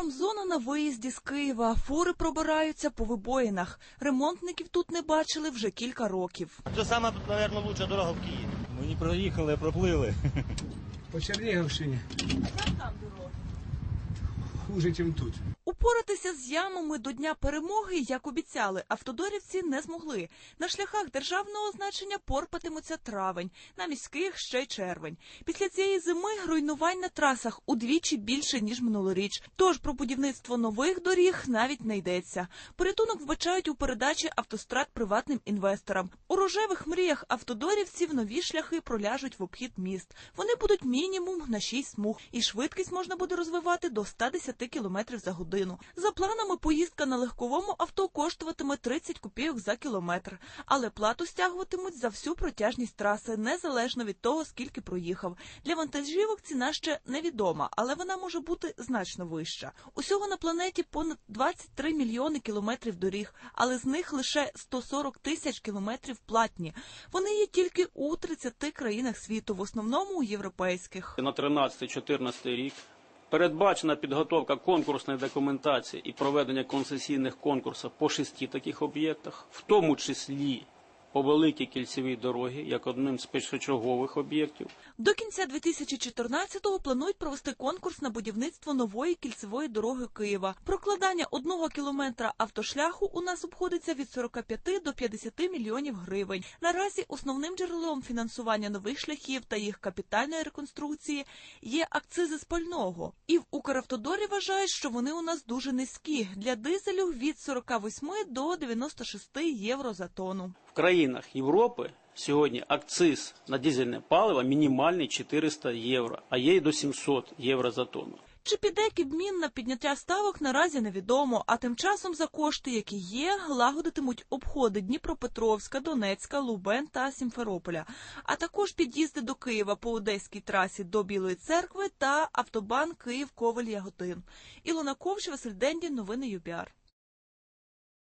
Промзона на виїзді з Києва. Фури пробираються по вибоїнах. Ремонтників тут не бачили вже кілька років. Це саме, мабуть, лучша дорога в Києві. Ми не проїхали, а проплили. По Чернігівщині хуже, ніж тут. Упоратися з ямами до Дня перемоги, як обіцяли, автодорівці не змогли. На шляхах державного значення порпатимуться травень, на міських ще й червень. Після цієї зими руйнувань на трасах удвічі більше ніж минулоріч. Тож про будівництво нових доріг навіть не йдеться. Порятунок вбачають у передачі автострад приватним інвесторам. У рожевих мріях автодорівців нові шляхи проляжуть в обхід міст. Вони будуть мінімум на 6 смуг, і швидкість можна буде розвивати до 110 км за годину. За планами, поїздка на легковому авто коштуватиме 30 копійок за кілометр, але плату стягуватимуть за всю протяжність траси, незалежно від того, скільки проїхав. Для вантажівок ціна ще невідома, але вона може бути значно вища. Усього на планеті понад 23 мільйони кілометрів доріг, але з них лише 140 тисяч кілометрів платні. Вони є тільки у 30 країнах світу, в основному у європейських. на 13-14 рік передбачена підготовка конкурсної документації і проведення концесійних конкурсів по шести таких об'єктах, в тому числі по великій кільцевій дорогі, як одним з першочергових об'єктів. До кінця 2014-го планують провести конкурс на будівництво нової кільцевої дороги Києва. Прокладання одного кілометра автошляху у нас обходиться від 45 до 50 мільйонів гривень. Наразі основним джерелом фінансування нових шляхів та їх капітальної реконструкції є акцизи з пального. І в Укравтодорі вважають, що вони у нас дуже низькі. Для дизелю від 48 до 96 євро за тонну. В країнах Європи сьогодні акциз на дизельне паливо мінімальний 400 євро, а є й до 700 євро за тонну. Чи піде Кібмін на підняття ставок наразі невідомо. А тим часом за кошти, які є, лагодитимуть обходи Дніпропетровська, Донецька, Лубен та Сімферополя, а також під'їзди до Києва по одеській трасі до Білої церкви та автобан Київ Ковель Яготин. Ілона Ковч, Василь Дендін, новини ЮБІАР.